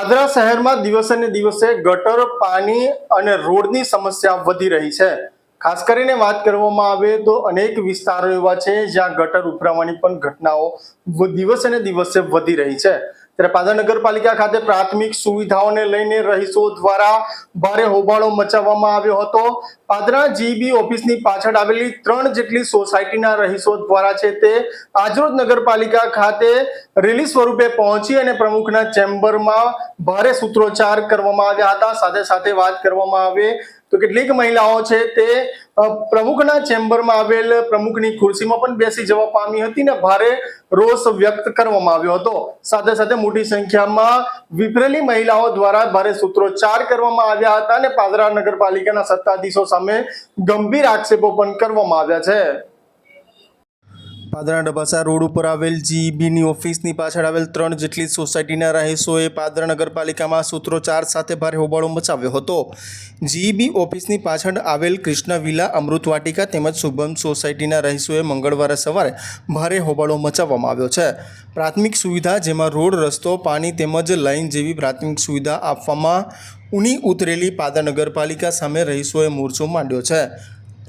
પાદરા શહેરમાં દિવસે ને દિવસે ગટર, પાણી અને રોડની સમસ્યા વધી રહી છે. ખાસ કરીને વાત કરવામાં આવે તો અનેક વિસ્તારો એવા છે જ્યાં ગટર ઉભરાવાની પણ ઘટનાઓ દિવસે ને દિવસે વધી રહી છે. ત્યારે નગરપાલિકા ખાતે પ્રાથમિક સુવિધાઓને લઈને રહીશો દ્વારા ભારે હોબાળો મચાવવામાં આવ્યો હતો. પાદરા જીબી ઓફિસની પાછળ આવેલી ત્રણ જેટલી સોસાયટીના રહીશો દ્વારા છે તે આજરોજ નગરપાલિકા ખાતે રેલી સ્વરૂપે પહોંચી અને પ્રમુખના ચેમ્બરમાં ભારે સૂત્રોચ્ચાર કરવામાં આવ્યા હતા. સાથે સાથે વાત કરવામાં આવે તો કેટલીક મહિલાઓ છે તે પ્રમુખના ચેમ્બરમાં આવેલ પ્રમુખની ખુરશીમાં પણ બેસી જવા પામી હતી ને ભારે રોષ વ્યક્ત કરવામાં આવ્યો હતો. સાથે સાથે મોટી સંખ્યામાં વિપરેલી મહિલાઓ દ્વારા ભારે સૂત્રોચ્ચાર કરવામાં આવ્યા હતા અને પાદરા નગરપાલિકાના સત્તાધીશો સામે ગંભીર આક્ષેપો પણ કરવામાં આવ્યા છે. પાદરા ડબાસા રોડ ઉપર આવેલ જીબીની ઓફિસની પાછળ આવેલ ત્રણ જેટલી સોસાયટીના રહીશોએ પાદરા નગરપાલિકામાં સૂત્રોચ્ચાર સાથે ભારે હોબાળો મચાવ્યો હતો. જીબી ઓફિસની પાછળ આવેલ કૃષ્ણ વિલા અમૃત વાટિકા તેમજ શુભમ સોસાયટીના રહીશોએ મંગળવારે સવારે ભારે હોબાળો મચાવવામાં આવ્યો છે. પ્રાથમિક સુવિધા જેમાં રોડ, રસ્તો, પાણી તેમજ લાઇન જેવી પ્રાથમિક સુવિધા આપવામાં ઉની ઉતરેલી પાદરા નગરપાલિકા સામે રહીશોએ મોરચો માંડ્યો છે.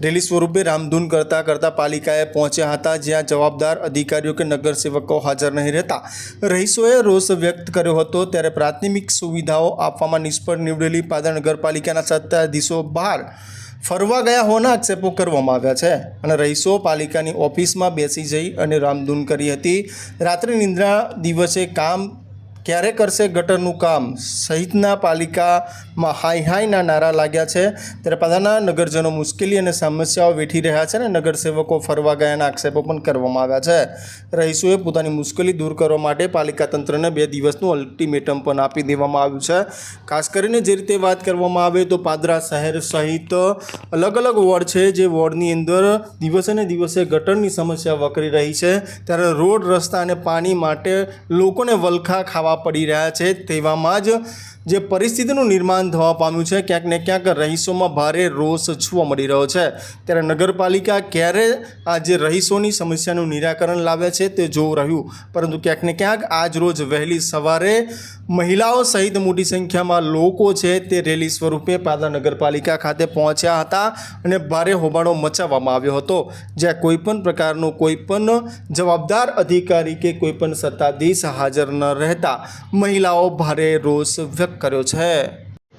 રેલી સ્વરૂપે રામધૂન કરતા કરતા પાલિકાએ પહોંચ્યા હતા, જ્યાં જવાબદાર અધિકારીઓ કે નગરસેવકો હાજર નહીં રહેતા. રહીશોએ રોષ વ્યક્ત કર્યો હતો, ત્યારે પ્રાથમિક સુવિધાઓ આપવામાં નિષ્ફળ નીવડેલી પાદર નગરપાલિકાના સત્તાધીશો બહાર ફરવા ગયા હોવાના આક્ષેપો કરવામાં આવ્યા છે. અને રહીશો પાલિકાની ઓફિસમાં બેસી જઈ અને રામધૂન કરી હતી. રાત્રિ નિંદ્રા દિવસે કામ ક્યારે કરશે ગટરનું કામ? સહિતના પાલિકામાં હાઈ હાઈના નારા લાગ્યા છે. ત્યારે પાદાના નગરજનો મુશ્કેલી અને સમસ્યાઓ વેઠી રહ્યા છે અને નગરસેવકો ફરવા ગયાના આક્ષેપો પણ કરવામાં આવ્યા છે. રહીશોએ પોતાની મુશ્કેલી દૂર કરવા માટે પાલિકા તંત્રને બે દિવસનું અલ્ટિમેટમ પણ આપી દેવામાં આવ્યું છે. ખાસ કરીને જે રીતે વાત કરવામાં આવે તો પાદરા શહેર સહિત અલગ અલગ વોર્ડ છે જે વોર્ડની અંદર દિવસે ને દિવસે ગટરની સમસ્યા વકરી રહી છે. ત્યારે રોડ, રસ્તા અને પાણી માટે લોકોને વલખા ખાવા પડી રહ્યા છે. તેવામાં જ જે પરિસ્થિતિનું નિર્માણ થવા પામ્યું છે, ક્યાંક ને ક્યાંક રહીશોમાં ભારે રોષ જોવા મળી રહ્યો છે. ત્યારે નગરપાલિકા ક્યારે આ જે રહીશોની સમસ્યાનું નિરાકરણ લાવે છે તે જોવું રહ્યું. પરંતુ ક્યાંક ને ક્યાંક આજ રોજ વહેલી સવારે મહિલાઓ સહિત મોટી સંખ્યામાં લોકો છે તે રેલી સ્વરૂપે પાદરા નગરપાલિકા ખાતે પહોંચ્યા હતા અને ભારે હોબાળો મચાવવામાં આવ્યો હતો. જ્યાં કોઈપણ પ્રકારનો કોઈ પણ જવાબદાર અધિકારી કે કોઈપણ સત્તાધીશ હાજર ન રહેતા મહિલાઓ ભારે રોષ વ્યક્ત કર્યો છે.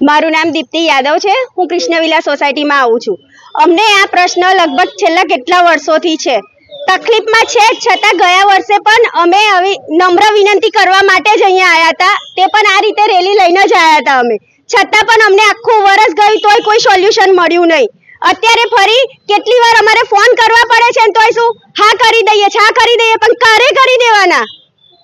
મારું નામ દીપ્તિ યાદવ છે. હું કૃષ્ણવિલા સોસાયટીમાં આવું છું. અમને આ પ્રશ્ન લગભગ છેલ્લા કેટલા વર્ષોથી છે. તકલીફમાં છે છતાં ગયા વર્ષે પણ અમે નમ્ર વિનંતી કરવા માટે જ અહીંયા આવ્યા હતા. તે પણ આ રીતે રેલી લઈને જ આવ્યા હતા અમે. છતાં પણ અમને આખું વર્ષ ગયું તોય કોઈ સોલ્યુશન મળ્યું નહીં. અત્યારે ફરી કેટલી વાર અમારે ફોન કરવા પડે છે તોય શું? હા, કરી દઈએ, છે હા કરી દઈએ, પણ ક્યારે કરી દેવાના?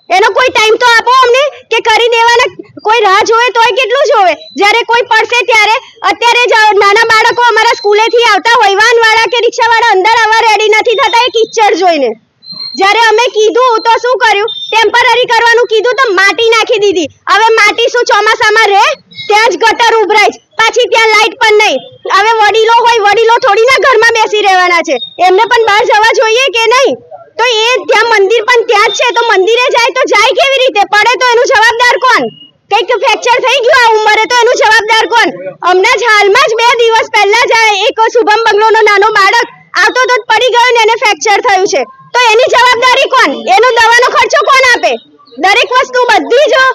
એનો કોઈ ટાઈમ તો આપો અમને. કે કરી દેવાના કોઈ રાહ જોવે તોય કેટલું જોવે? જ્યારે કોઈ પડશે ત્યારે અત્યારે નાના બાળકો અમારા સ્કૂલેથી આવતા હોય વાળા કે રિક્ષા વાળા અંદર આવવા રેડી નથી થતા, એ કિચડ જોઈને. જ્યારે અમે કીધું તો શું કર્યું? ટેમ્પરરી કરવાનું કીધું તો માટી નાખી દીધી. હવે માટી શું ચોમાસામાં રહે? ત્યાં જ ગટર ઉભરાય પાછી ત્યાં લાઈટ પણ નહીં. હવે વડીલો હોય, વડીલો થોડી ના ઘરમાં બેસી રહેવાના છે. એમને પણ બહાર જવા જોઈએ કે નહીં? તો એ ત્યાં મંદિર પણ ત્યાં જ છે. તો મંદિરે જાય તો જાય કેવી રીતે? પડે તો એનું જવાબદાર કોણ કંઈક ફ્રેક્ચર થઈ ગયું આ ઉંમરે તો એનું જવાબદાર કોણ? હમણાં જ હાલમાં જ બે દિવસ પહેલા જ એક શુભમ બંગલોનો નાનો બાળક આવતો તો પડી ગયો ને એને ફ્રેક્ચર થયું છે. તો એની જવાબદારી કોણ? એનો દવાનો ખર્ચો કોણ આપે? દરેક વસ્તુ બધી જો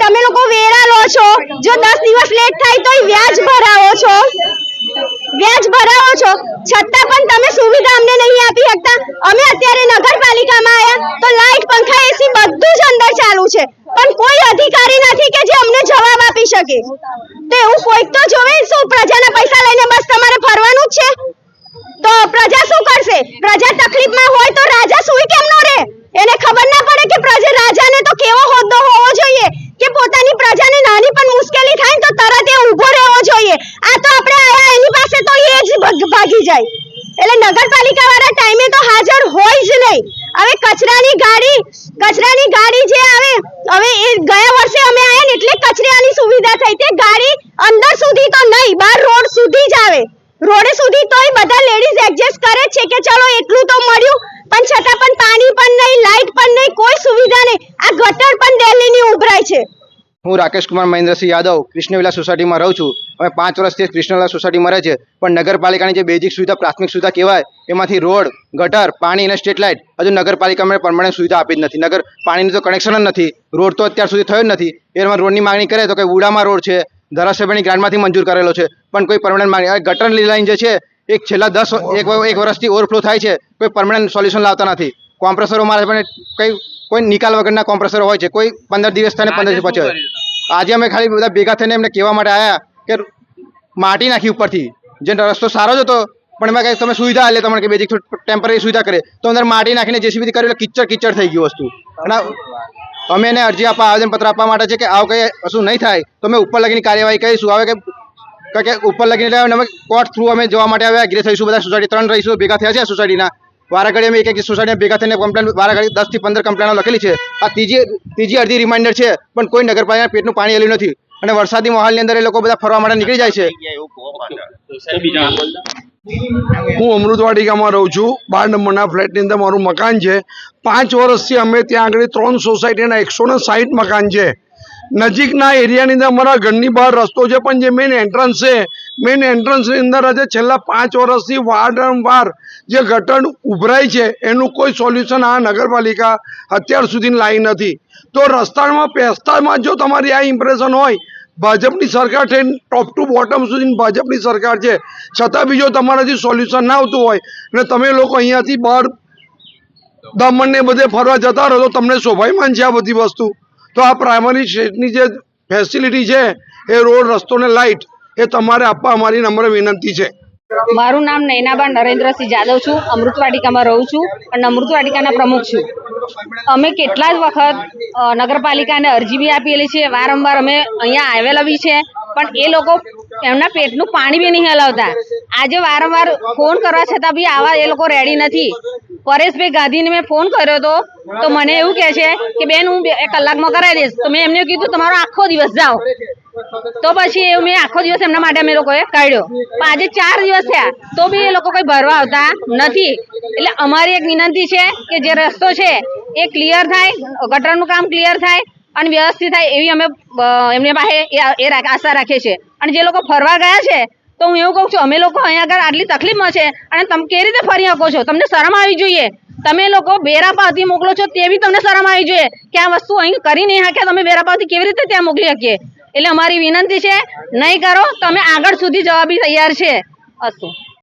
તમે લોકો વેરા લો છો. જો દસ દિવસ લેટ થાય તો વ્યાજ ભરાવો છો. વ્યાજ ભરાવો છો. છતાં પણ તમે સુવિધા અમને નહીં આપી શકતા. અમે અત્યારે નગરપાલિકામાં આવ્યા તો લાઈટ, પંખા એસી બધું જ અંદર ચાલુ છે. પણ કોઈ અધિકારી જવાબ શકે. તો એવું કોઈક તો જોવે શું, પ્રજાના પૈસા લઈને બસ તમારે ફરવાનું જ છે? તો પ્રજા શું કરશે? પ્રજા તકલીફમાં હોય તો રાજા સુઈ કેમ નો રહે એને ખબર ના પડે કે પ્રજા રાજાને તો કેવો હોદ્દો હોવો જોઈએ કે પોતાની પ્રજાને નાની પણ મુશ્કેલી થાય ને તો તરત એ ઊભો રહેવો જોઈએ આ તો આપણે આયા એની પાસે તો એ જ ભગ- ભાગી જાય એટલે નગરપાલિકા વાળા ટાઈમે તો હાજર હોય જ નહીં હવે કચરાની ગાડી કચરાની ગાડી જે આવે, હવે એ ગયા વર્ષે અમે આયા ને એટલે કચરાની સુવિધા થઈ. તે ગાડી અંદર સુધી તો નહીં, બહાર રોડ સુધી જ આવે. રોડ સુધી તોય બધા લેડીઝ એડજસ્ટ કરે છે કે ચલો એટલું તો મળ્યું, પણ છતાં પણ પાણી પણ નહીં લાઈટ પણ નહીં કોઈ સુવિધા નહીં આ ગટર પણ દિલ્હીની ઉભરાય છે હું રાકેશ કુમાર મહેન્દ્રસિંહ યાદવ કૃષ્ણવિલા સોસાયટીમાં રહું છું. અમે પાંચ વર્ષથી કૃષ્ણવિલા સોસાયટીમાં રહે છે. પણ નગરપાલિકાની જે બેઝિક સુવિધા પ્રાથમિક સુવિધા કહેવાય એમાંથી રોડ ગટર પાણી અને સ્ટ્રીટ લાઇટ હજુ નગરપાલિકામાં પરમાનન્ટ સુવિધા આપી જ નથી. નગર પાણીનું તો કનેક્શન જ નથી. રોડ તો અત્યાર સુધી થયો જ નથી. એમાં રોડની માગણી કરે તો કે ઉડામાં રોડ છે ધારાસભ્યની ગ્રાન્ટમાંથી મંજૂર કરેલો છે. પણ કોઈ પરમાનન્ટ માગણી ગટરની લાઇન જે છે એક છેલ્લા દસ એક એક વર્ષથી ઓવરફ્લો થાય છે. કોઈ પરમાનન્ટ સોલ્યુશન લાવતા નથી. કોમ્પ્રેસરો મારે પણ કંઈ કોઈ નિકાલ વગરના કોમ્પ્રેસરો હોય છે. કોઈ પંદર દિવસ થાય પંદર દિવસ પછી. આજે અમે ખાલી બધા ભેગા થઈને એમને કહેવા માટે આવ્યા કે માટી નાખી ઉપરથી. જે રસ્તો સારો જ હતો, પણ એમાં કંઈ તમે સુવિધા આલે તમને કે બેઝિક ટેમ્પરરી સુવિધા કરે, તો અંદર માટી નાખીને જેસીબીથી કર્યું એટલે કિચડ કિચડ થઈ ગયું વસ્તુ. અને અમે એને અરજી આપવા, આવેદનપત્ર આપવા માટે છે કે આવું કંઈ કશું નહીં થાય, તો અમે ઉપર લગીની કાર્યવાહી કરીશું. હવે કે કે ઉપર લગીને એટલે અમે કોર્ટ થ્રુ અમે જોવા માટે આવ્યા એગ્રી થઈશું બધા સોસાયટી, ત્રણ રહીશું ભેગા થયા છે સોસાયટીના. વારાઘડી એક એક સોસાયટી ભેગા થઈને કમ્પ્લેન વારાઘડી દસથી પંદર કમ્પ્લેનો લખેલી છે. આ ત્રીજી ત્રીજી અડધી રિમાઇન્ડર છે, પણ કોઈ નગરપાલિકા પેટનું પાણી આવ્યું નથી. અને વરસાદી માહોલની અંદર એ લોકો બધા ફરવા માટે નીકળી જાય છે. હું અમૃતવાટિકામાં રહું છું. બાર નંબરના ફ્લેટની અંદર મારું મકાન છે. પાંચ વર્ષથી અમે ત્યાં આગળ ત્રણ સોસાયટીના એકસો ને સાહીઠ મકાન છે. નજીકના એરિયાની અંદર અમારા ઘરની બહાર રસ્તો છે, પણ જે મેઇન એન્ટ્રન્સ છે મેઇન એન્ટ્રન્સની અંદર આજે છેલ્લા પાંચ વર્ષથી વારંવાર જે ગટર ઉભરાય છે, એનું કોઈ સોલ્યુશન આ નગરપાલિકા અત્યાર સુધી લાવી નથી. તો રસ્તામાં પેસ્તામાં જો તમારી આ ઇમ્પ્રેશન હોય, ભાજપની સરકાર છે ટોપ ટુ બોટમ સુધી ભાજપની સરકાર છે, છતાં બી જો તમારાથી સોલ્યુશન ના આવતું હોય અને તમે લોકો અહીંયાથી બહાર દમણને બધે ફરવા જતા રહો તો તમને શોભાયમાન છે આ બધી વસ્તુ. તો આ પ્રાઇમરી સ્ટેટની જે ફેસિલિટી છે, એ રોડ રસ્તો ને લાઇટ એ તમારે આપવા અમારી નમ્ર વિનંતી છે. મારું નામ નૈનાબા નરેન્દ્રસિંહ જાદવ છું. અમૃતવાટિકામાં રહું છું અને અમૃતવાટિકાના પ્રમુખ છું. અમે કેટલા જ વખત નગરપાલિકાને અરજી બી આપેલી છે. વારંવાર અમે અહીંયા આવેલા બી છે. પણ એ લોકો એમના પેટનું પાણી બી નહીં હલાવતા. આજે વારંવાર ફોન કરવા છતાં બી આવા એ લોકો રેડી નથી. પરેશભાઈ ગાંધીને મેં ફોન કર્યો હતો તો મને એવું કહે છે કે, બેન, હું બે કલાકમાં કરાવી દઈશ. તો મેં એમને કીધું, તમારો આખો દિવસ જાઓ. તો પછી મેં આખો દિવસ એમના માટે અમે લોકોએ કાઢ્યો. પણ આજે ચાર દિવસ થયા, તો બી એ લોકો કોઈ ભરવા આવતા નથી. એટલે અમારી એક વિનંતી છે કે જે રસ્તો છે, એ ક્લિયર થાય, ગટરનું કામ ક્લિયર થાય અને વ્યવસ્થિત થાય એવી અમે એમની પાસે એ- આશા રાખીએ છીએ. અને જે લોકો ફરવા ગયા છે, તો હું એવું કહું છું, અમે લોકો અહીંયા આગળ આટલી તકલીફમાં છે અને તમે કેવી રીતે ફરી શકો છો? તમને શરમ આવી જોઈએ. તમે લોકો બેરા પાવતી મોકલો છો, તે બી તમને શરમ આવી જોઈએ કે આ વસ્તુ અહીં કરી નહીં શક્યા તમે બેરા પાવતી કેવી રીતે ત્યાં મોકલી શકીએ? એટલે અમારી વિનંતી છે નહીં કરો તમે આગળ સુધી જવાબી તૈયાર છે. અસ્તુ.